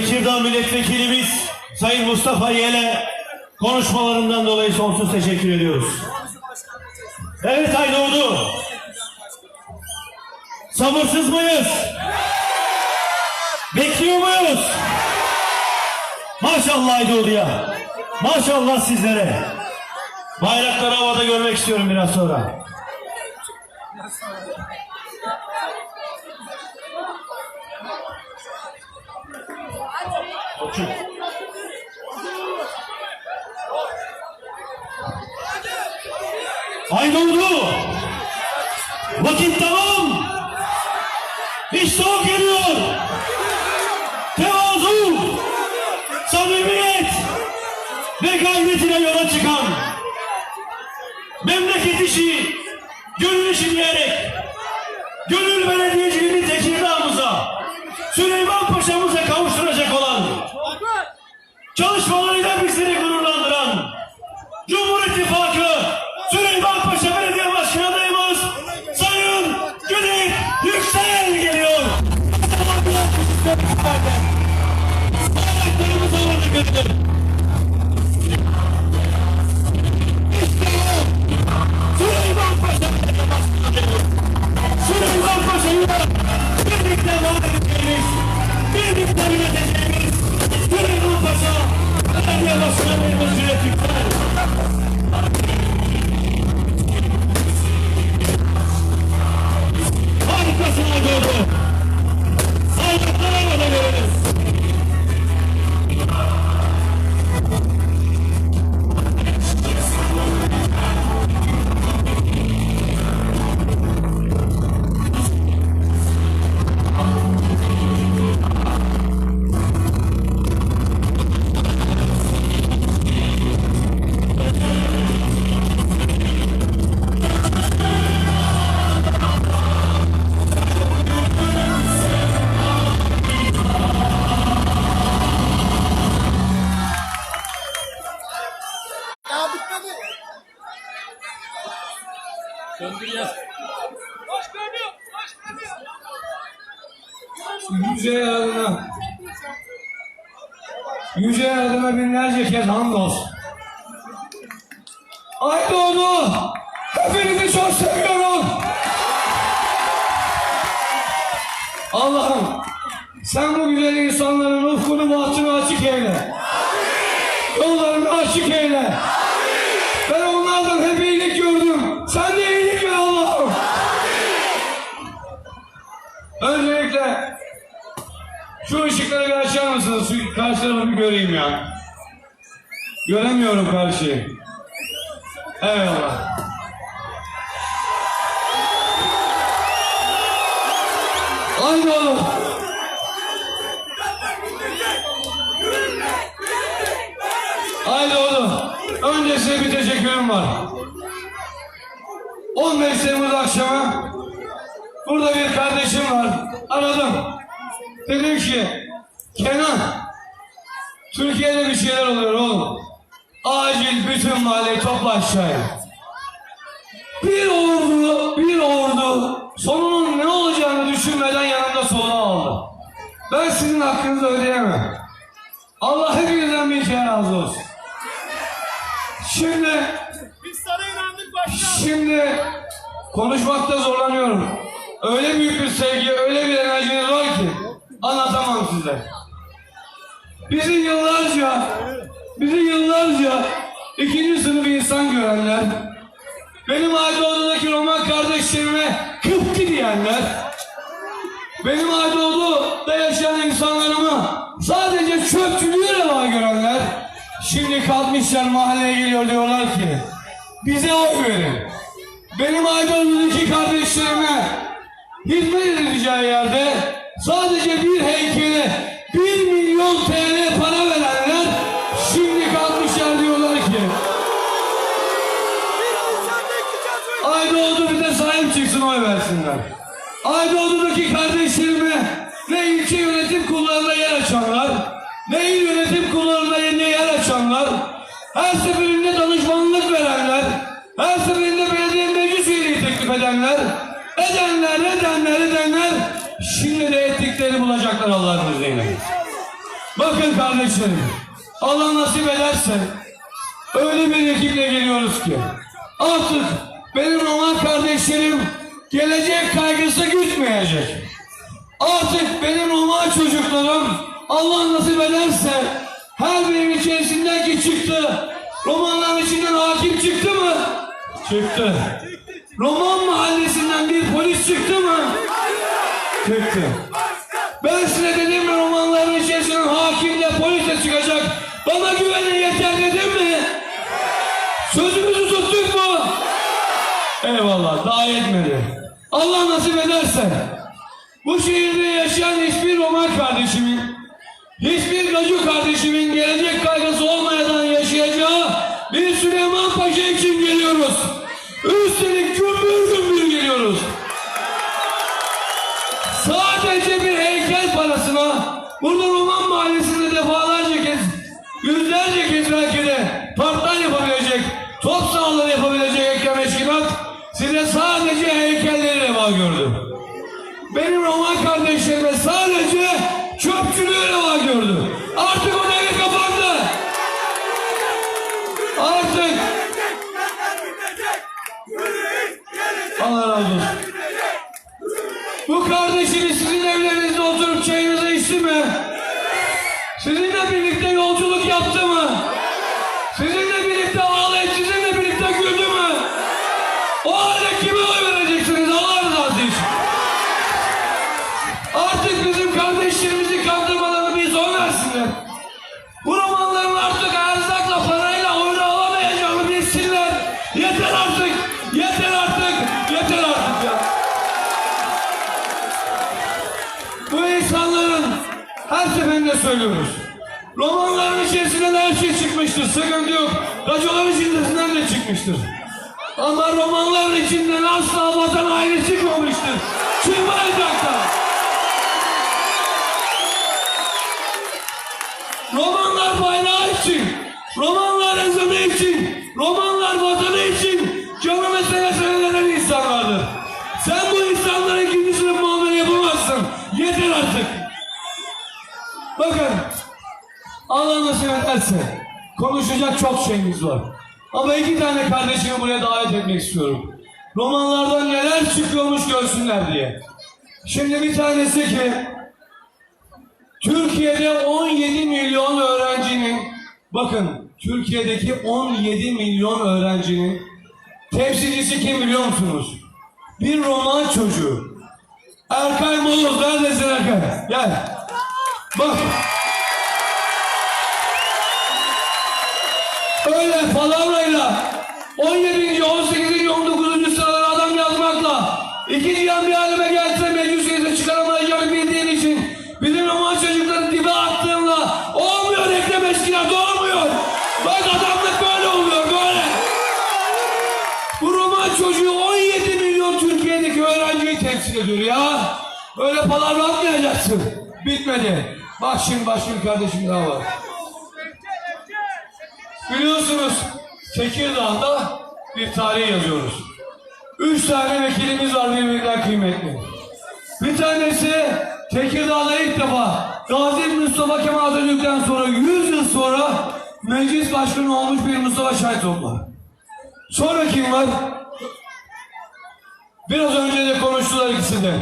Tekirdağ Milletvekilimiz Sayın Mustafa Yel'e konuşmalarından dolayı sonsuz teşekkür ediyoruz. Evet ay doğdu. Sabırsız mıyız? Bekliyor muyuz? Maşallah Aydoğdu'ya. Maşallah sizlere. Bayrakları havada görmek istiyorum biraz sonra. Haydoldu. Vakit tamam. İşte o geliyor. Tevazu, samimiyet ve gayretine yola çıkan teşekkür ederim. Süleyman Paşa'yı başlıyoruz. Süleyman Paşa'yı birlikte var edeceğimiz, birlikte yöneteceğimiz Süleyman Paşa, Erdoğan Başkanı'nın cüretlikler. Yüce Yardım'a binlerce kez hamdolsun. Ay doğdu. Hepinizi çok seviyorum. Allah'ım sen bu güzel insanların ufkunu bahtını açık eyle. Yollarını açık eyle. Işıkları bir açar mısınız? Şu karşı tarafı bir göreyim ya. Göremiyorum karşıyı. Eyvallah. Haydi oğlum. Haydi oğlum. Önce size bir teşekkürüm var. 15 Temmuz akşamı burada bir kardeşim var. Aradım. Dedim ki Kenan Türkiye'de bir şeyler oluyor oğlum. Acil bütün mahalleyi topla aşağıya. Bir ordu, bir ordu sonunun ne olacağını düşünmeden yanımda soluğa aldı. Ben sizin hakkınızı ödeyemem. Allah hepinizden bir kere razı olsun. Şimdi, Biz sana inandık şimdi konuşmakta zorlanıyorum. Öyle büyük bir sevgi, öyle bir enerjiniz var ki anlatamam size. Bizi yıllarca, bizi yıllarca ikinci sınıf insan görenler, benim Aydoğdu'daki Roman kardeşlerime Kıpti diyenler, benim Aydoğdu'da yaşayan insanlarımı sadece çöpçülüğü reva görenler, şimdi kalkmışlar mahalleye geliyor diyorlar ki, bize oy verin. Benim Aydoğdu'daki kardeşlerime hizmet edileceği yerde sadece bir heykeli 1 milyon TL para verenler şimdi kalkmışlar diyorlar ki Aydoğdu bir de sahip çıksın oy versinler. Aydoğdu'daki kardeşlerime ve ilçe yönetim kurullarında yer açanlar ve il yönetim kurullarında yer açanlar her seferinde danışmanlık verenler her seferinde belediye meclis üyeliği teklif edenler edenler edenler edenler şimdi de ettiklerini bulacaklar Allah'ın izniyle. Bakın kardeşlerim, Allah nasip ederse öyle bir ekiple geliyoruz ki artık benim Roman kardeşlerim gelecek kaygısı gütmeyecek. Artık benim Roman çocuklarım Allah nasip ederse her birinin içerisinden ki çıktı. Romanların içinden hakim çıktı mı? Çıktı. Roman mahallesinden bir polis çıktı mı? Çıktı. Ben size dedim mi romanların içerisinden hakimle polis de çıkacak. Bana güvenin yeter dedim mi? Sözümüzü tuttuk mu? Eyvallah daha yetmedi. Allah nasip ederse bu şehirde yaşayan hiçbir Roman kardeşimin hiçbir Gacı kardeşimin gelecek kaygısı olmadan yaşayacağı bir Süleyman Paşa için geliyoruz. Üstelik gümbür gümbür geliyoruz. Sadece bir heykel parasına burada Roman mahallesinde defalarca kez, yüzlerce kez belki de parklar yapabilecek, top sahaları yapabilecek Ekrem Eşkibat size sadece heykelleri reva gördü. Benim Roman kardeşlerime sadece çöpçülüğü reva gördü. Artık o devir kapandı. Artık Allah razı olsun. Bu sizin evlerinizde oturup çayınızı içti mi? Sizinle birlikte yolculuk yaptı mı? Söylüyoruz. Romanların içerisinden her şey çıkmıştır. Sıkıntı yok. Racoların içerisinden de çıkmıştır. Ama romanların içinden asla vatan haini çıkmamıştır. Çıkmayacak da. Romanlar bayrağı için, romanlar ezanı için, Bakın, Allah nasip ederse konuşacak çok şeyimiz var. Ama iki tane kardeşimi buraya davet etmek istiyorum. Romanlardan neler çıkıyormuş görsünler diye. Şimdi bir tanesi ki Türkiye'de 17 milyon öğrencinin bakın Türkiye'deki 17 milyon öğrencinin temsilcisi kim biliyor musunuz? Bir roman çocuğu. Erkay Moloz neredesin Erkay? Gel. Bak. Öyle palavrayla 17. 18. 19. sıralara adam yazmakla ikinci yiyen bir halime gelse meclis üyesi çıkaramayacağını bildiğin için bizim roman çocukları dibe attığınla olmuyor Ekrem Eskiler olmuyor. Bak adamlık böyle oluyor böyle. Bu roman çocuğu 17 milyon Türkiye'deki öğrenciyi temsil ediyor ya. Öyle palavra atmayacaksın. Bitmedi. Bak başka bir kardeşim daha var. Biliyorsunuz Tekirdağ'da bir tarih yazıyoruz. Üç tane vekilimiz var birbirinden kıymetli. Bir tanesi Tekirdağ'da ilk defa Gazi Mustafa Kemal Atatürk'ten sonra 100 yıl sonra meclis başkanı olmuş bir Mustafa Şahitoğlu var. Sonra kim var? Biraz önce de konuştular ikisi de.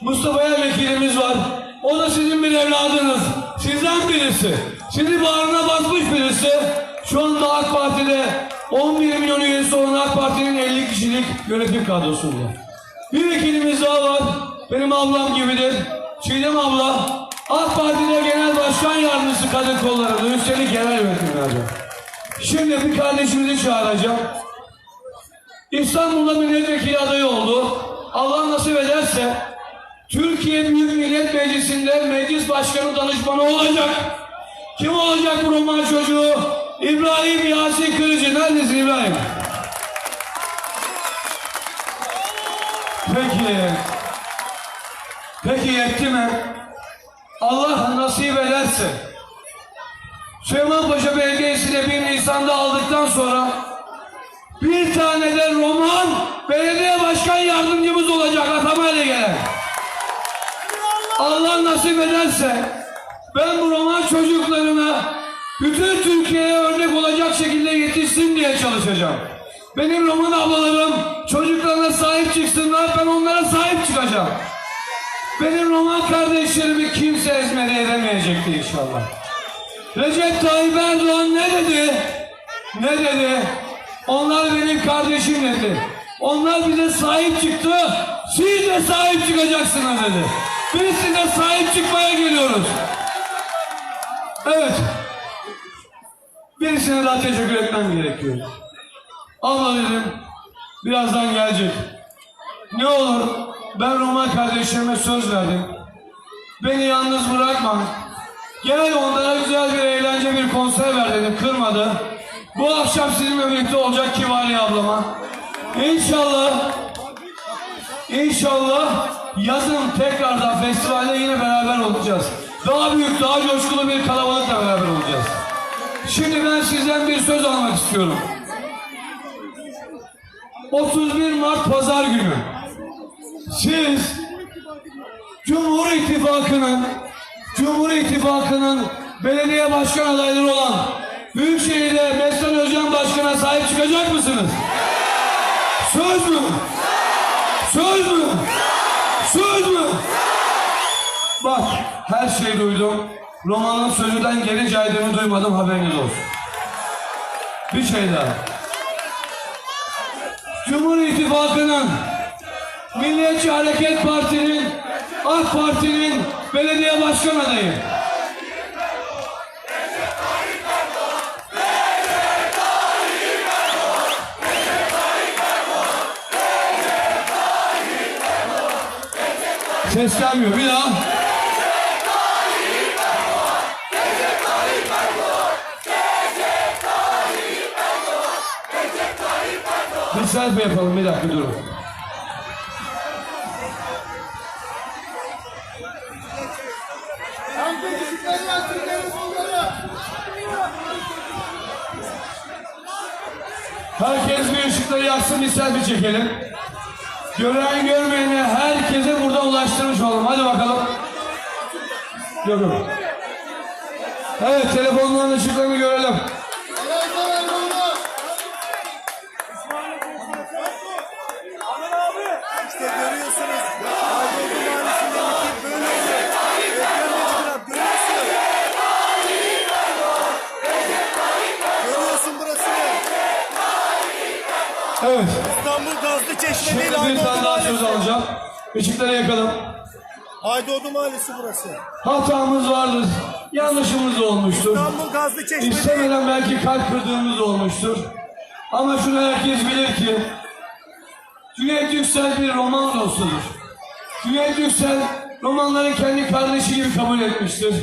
Mustafa vekilimiz var. O da sizin bir evladınız. Sizden birisi. Sizi bağrına basmış birisi. Şu anda AK Parti'de 11 milyon üyesi olan AK Parti'nin 50 kişilik yönetim kadrosunda. Bir vekilimiz daha var. Benim ablam gibidir. Çiğdem abla. AK Parti'de genel başkan yardımcısı kadın kollarında. Üstelik genel yönetimlerde. Şimdi bir kardeşimizi çağıracağım. İstanbul'da milletvekili adayı oldu. Allah nasip ederse Türkiye Büyük Millet Meclisi'nde meclis başkanı danışmanı olacak. Kim olacak bu roman çocuğu? İbrahim Yasin Kırıcı. Neredesin İbrahim? Peki. Peki yetti mi? Allah nasip ederse Süleymanpaşa Belediyesi'ne 1 Nisan'da aldıktan sonra bir tane de roman belediye başkan yardımcımız olacak atamayla gelen. Allah nasip ederse ben bu roman çocuklarına bütün Türkiye'ye örnek olacak şekilde yetişsin diye çalışacağım. Benim roman ablalarım çocuklarına sahip çıksınlar ben onlara sahip çıkacağım. Benim roman kardeşlerimi kimse ezmede edemeyecekti inşallah. Recep Tayyip Erdoğan ne dedi? Ne dedi? Onlar benim kardeşim dedi. Onlar bize sahip çıktı. Siz de sahip çıkacaksınız dedi. Biz size sahip çıkmaya geliyoruz. Evet. Birisine daha teşekkür etmem gerekiyor. Abla dedim. Birazdan gelecek. Ne olur ben Roman kardeşlerime söz verdim. Beni yalnız bırakma. Gel onlara güzel bir eğlence bir konser ver dedim. Kırmadı. Bu akşam sizinle birlikte olacak Kivali ablama. İnşallah İnşallah yazın tekrardan festivalde yine beraber olacağız. Daha büyük, daha coşkulu bir kalabalıkla beraber olacağız. Şimdi ben sizden bir söz almak istiyorum. 31 Mart Pazar günü siz Cumhur İttifakı'nın Cumhur İttifakı'nın belediye başkan adayları olan Büyükşehir'de Mesut Özcan Başkan'a sahip çıkacak mısınız? Söz mü? Söz mü? Söz mü? Bak her şeyi duydum. Romanın sözünden geri caydığını duymadım haberiniz olsun. Bir şey daha. Cumhur İttifakı'nın Milliyetçi Hareket Parti'nin AK Parti'nin belediye başkan adayı. Ses gelmiyor bir daha. Bir selfie yapalım bir dakika durun. Herkes bir ışıkları yaksın bir selfie çekelim. Gören görmeyene herkese burada ulaştırmış olalım. Hadi bakalım. Yok. Evet telefonların ışıklarını görelim. İşte görüyorsunuz. Aydoğdu Mahallesi'ndeki böyle oluyor. Ekrem Başkanım görüyorsun. Görüyorsun burasını. Evet. İstanbul Gazlı Çeşme Şimdi değil bir tane daha söz alacağım. Işıkları yakalım. Aydoğdu Mahallesi burası. Hatamız vardır. Yanlışımız olmuştur. İstanbul Gazlı Çeşme. İstemeden belki kalp kırdığımız olmuştur. Ama şunu herkes bilir ki Cüneyt Yüksel bir roman dostudur. Cüneyt Yüksel romanların kendi kardeşi gibi kabul etmiştir.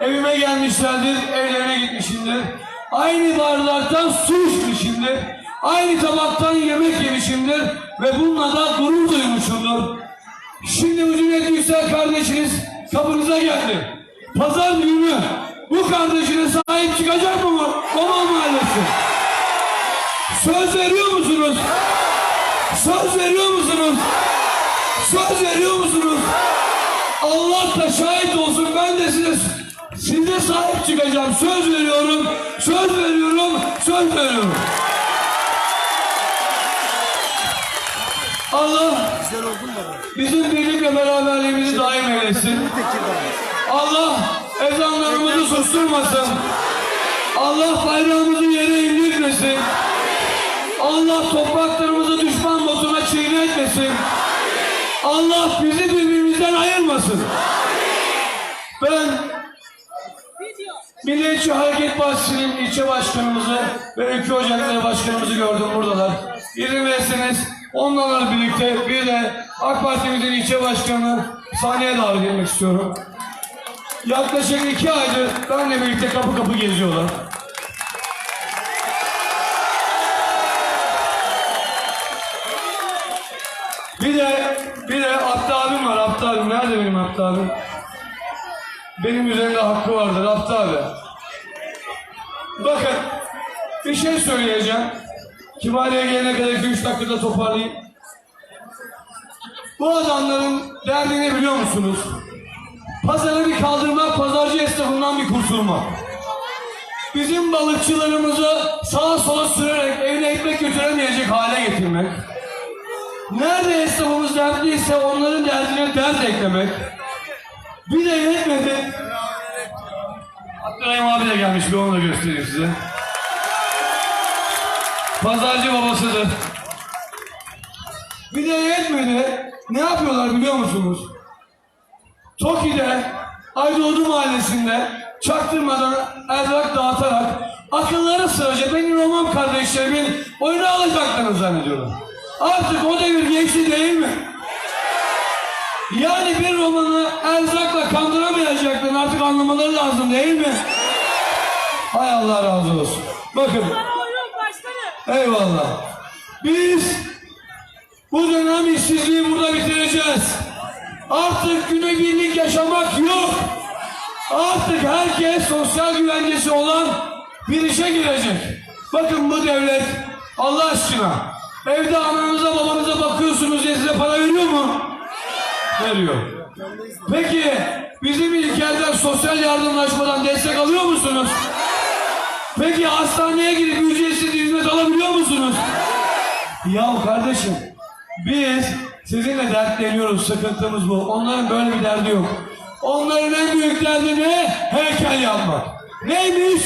Evime gelmişlerdir, evlerine gitmişimdir. Aynı bardaktan su içmişimdir. Aynı tabaktan yemek yemişimdir ve bununla da gurur duymuşumdur. Şimdi Cüneyt Yüksel kardeşiniz kapınıza geldi. Pazar günü bu kardeşine sahip çıkacak mı Roman Mahallesi? Söz veriyor musunuz? Söz veriyor musunuz? Söz veriyor musunuz? Allah da şahit olsun ben de size size sahip çıkacağım. Söz veriyorum. Söz veriyorum. Söz veriyorum. Allah Güzel oldun bizim birlik ve beraberliğimizi daim eylesin. Allah ezanlarımızı susturmasın. Allah bayrağımızı yere indirmesin. Allah topraklarımızı düşman botuna çiğnetmesin. Allah bizi birbirimizden ayırmasın. Ben Milliyetçi Hareket Partisi'nin ilçe başkanımızı ve ülke ocakları başkanımızı gördüm buradalar. İzin verirseniz onlarla birlikte bir de AK Parti'mizin ilçe başkanını sahneye davet etmek istiyorum. Yaklaşık iki aydır benimle birlikte kapı kapı geziyorlar. Bir de bir de Abdü abim var Abdü abim. Nerede benim Abdü abim? Benim üzerimde hakkı vardır Abdü abi. Bakın bir şey söyleyeceğim. Kibariye gelene kadar 2-3 dakikada toparlayayım. Bu adamların derdini biliyor musunuz? Pazarı bir kaldırmak, pazarcı esnafından bir kurtulmak. Bizim balıkçılarımızı sağa sola sürerek evine ekmek götüremeyecek hale getirmek. Nerede esnafımız dertliyse onların derdine dert eklemek. Bir de yetmedi. Abdurrahim abi de gelmiş bir onu da göstereyim size. Pazarcı babasıdır. Bir de yetmedi. Ne yapıyorlar biliyor musunuz? Toki'de, Aydoğdu Mahallesi'nde çaktırmadan erzak dağıtarak akılları sığacak benim roman kardeşlerimin oyunu alacaklarını zannediyorlar. Artık o devir geçti değil mi? Yani bir romanı erzakla kandıramayacaklarını artık anlamaları lazım değil mi? Hay Allah razı olsun. Bakın. Eyvallah. Biz bu dönem işsizliği burada bitireceğiz. Artık günübirlik yaşamak yok. Artık herkes sosyal güvencesi olan bir işe girecek. Bakın bu devlet Allah aşkına evde ananıza babanıza bakıyorsunuz diye size para veriyor mu? Veriyor. Peki bizim ilkelden sosyal yardımlaşmadan destek alıyor musunuz? Peki hastaneye gidip ücretsiz hizmet alabiliyor musunuz? Ya kardeşim biz sizinle dertleniyoruz sıkıntımız bu. Onların böyle bir derdi yok. Onların en büyük derdi ne? Heykel yapmak. Neymiş?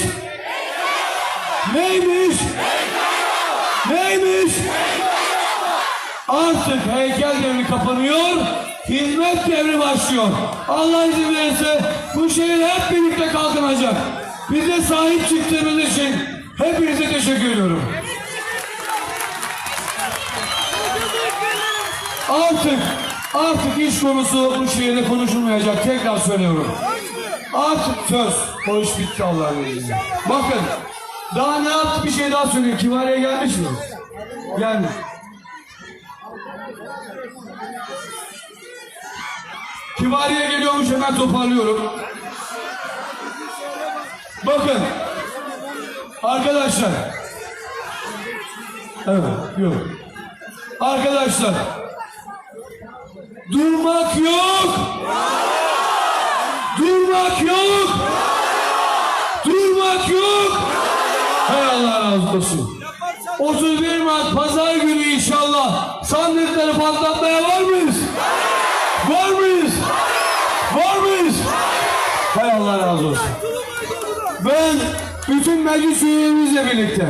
Neymiş? Neymiş? Artık heykel devri kapanıyor, hizmet devri başlıyor. Allah izin verirse bu şehir hep birlikte kalkınacak. Bize sahip çıktığınız için hepinize teşekkür ediyorum. Artık, artık iş konusu bu şehirde konuşulmayacak. Tekrar söylüyorum. Artık söz. O iş bitti Allah'ın izniyle. Bakın, daha ne yaptı bir şey daha söyleyeyim. Kibariye gelmiş mi? Gelmiş. Kibariye geliyormuş hemen toparlıyorum. Bakın. Arkadaşlar. Evet, yok. Arkadaşlar. Durmak yok. Durmak yok. Durmak yok. Hay Allah razı olsun. 31 Mart Pazar günü inşallah sandıkları patlatmaya var mıyız? Var mıyız? Var mıyız? Hay Allah razı olsun. Ben bütün meclis üyelerimizle birlikte,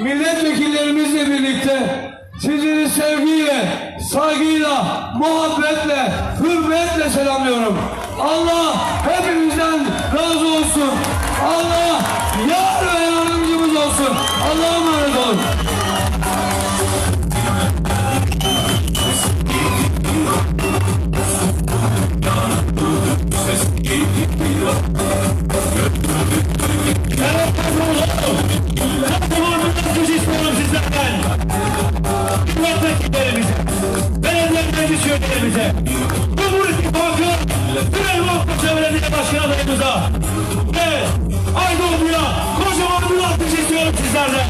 milletvekillerimizle birlikte sizleri sevgiyle, saygıyla, muhabbetle, hürmetle selamlıyorum. Allah hepimizden razı olsun. Allah yar ve yardımcımız olsun. Allah'a emanet olun. Hepinize. Cumhur İttifakı Süleyman Belediye Başkan adayımıza ve Aydoğdu'ya kocaman bir alkış istiyorum sizlerden.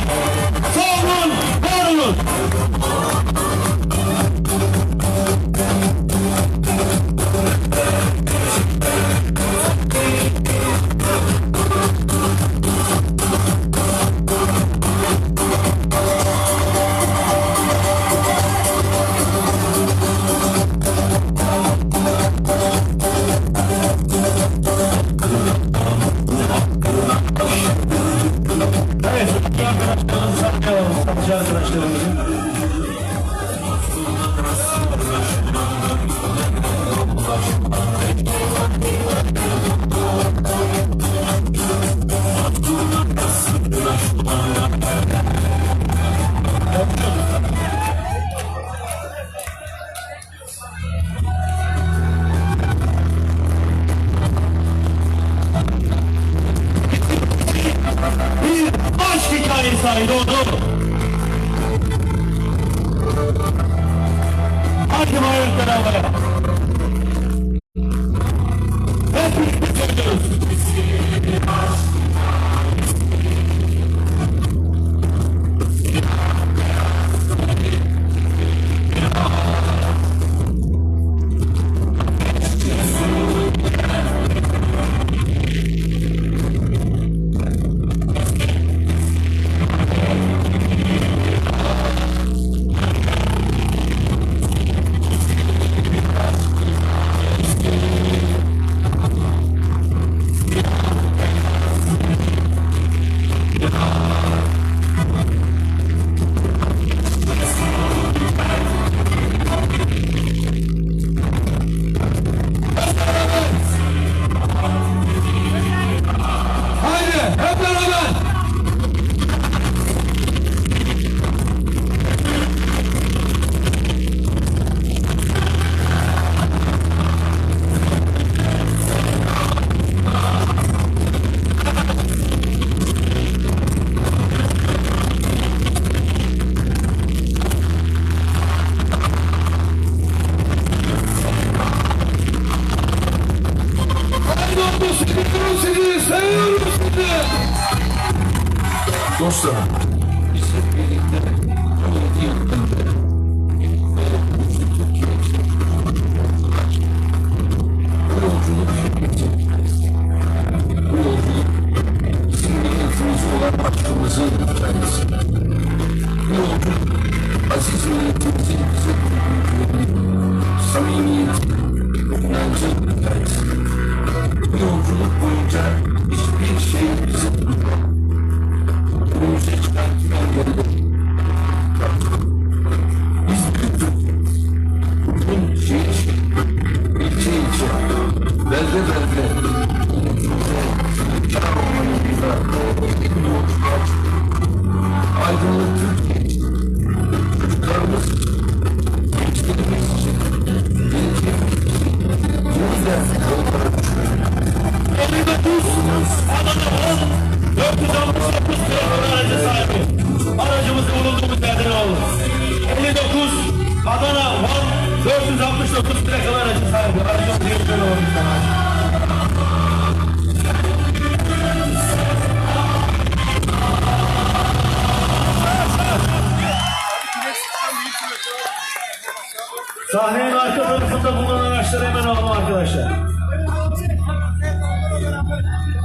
Arkadaşlar.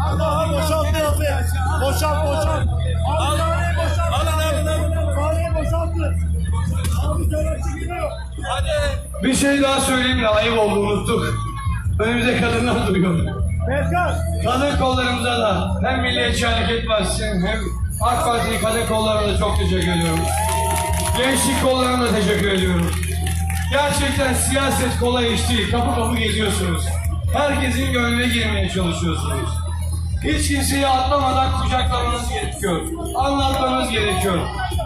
Allah'a boşalt yapayım? Boşalt boşalt. Al boşalt. Sahneyi boşaltın. Abi gidiyor. Hadi. Bir şey daha söyleyeyim de ayıp oldu unuttuk. Önümüzde kadınlar duruyor. Berkan. Kadın kollarımıza da hem Milliyetçi Hareket Partisi'nin hem AK Parti kadın kollarına da çok teşekkür ediyorum. Gençlik kollarına da teşekkür ediyorum. Gerçekten siyaset kolay iş değil. Kapı kapı geziyorsunuz. Herkesin gönlüne girmeye çalışıyorsunuz. Hiç kimseyi atlamadan kucaklamanız gerekiyor. Anlatmanız gerekiyor.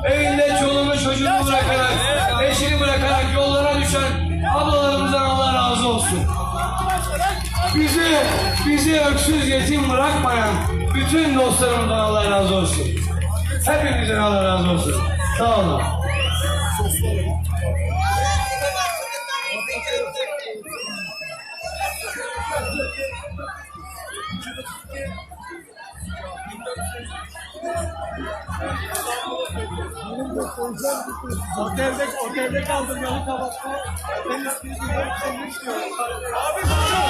Evinde çoluğunu çocuğunu bırakarak, eşini bırakarak yollara düşen ablalarımızdan Allah razı olsun. Bizi, bizi öksüz yetim bırakmayan bütün dostlarımdan Allah razı olsun. Hepinizden Allah razı olsun. Sağ olun. Otelde, otelde kaldım yalı kapattı. Ben istiyorum. Abi koşun.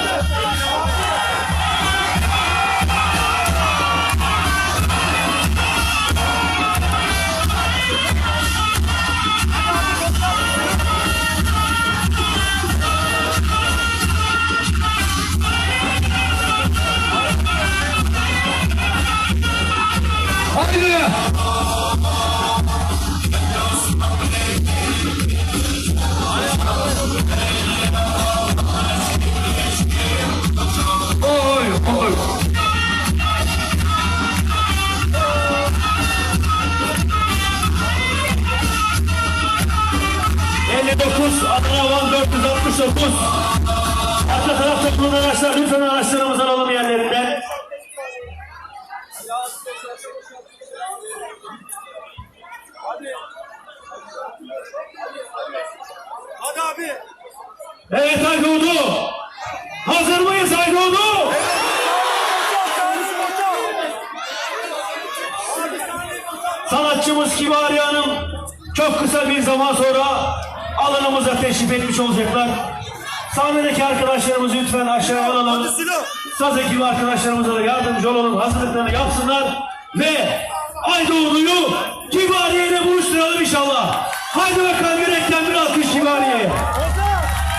Haydi! Oy 469 Arka tarafta bulunan araçlar lütfen araçlarımızı alalım yerlerinden. Hadi abi. Evet Aydoğdu. Hazır mıyız Aydoğdu? Sanatçımız Kibariye Hanım çok kısa bir zaman sonra alanımıza teşrif etmiş olacaklar. Sahnedeki arkadaşlarımızı lütfen aşağıya alalım. Saz ekibi arkadaşlarımıza da yardımcı olalım. Hazırlıklarını yapsınlar. Ve Aydoğdu'yu Kibariye ile buluşturalım inşallah. Haydi bakalım yürekten bir alkış Kibariye'ye.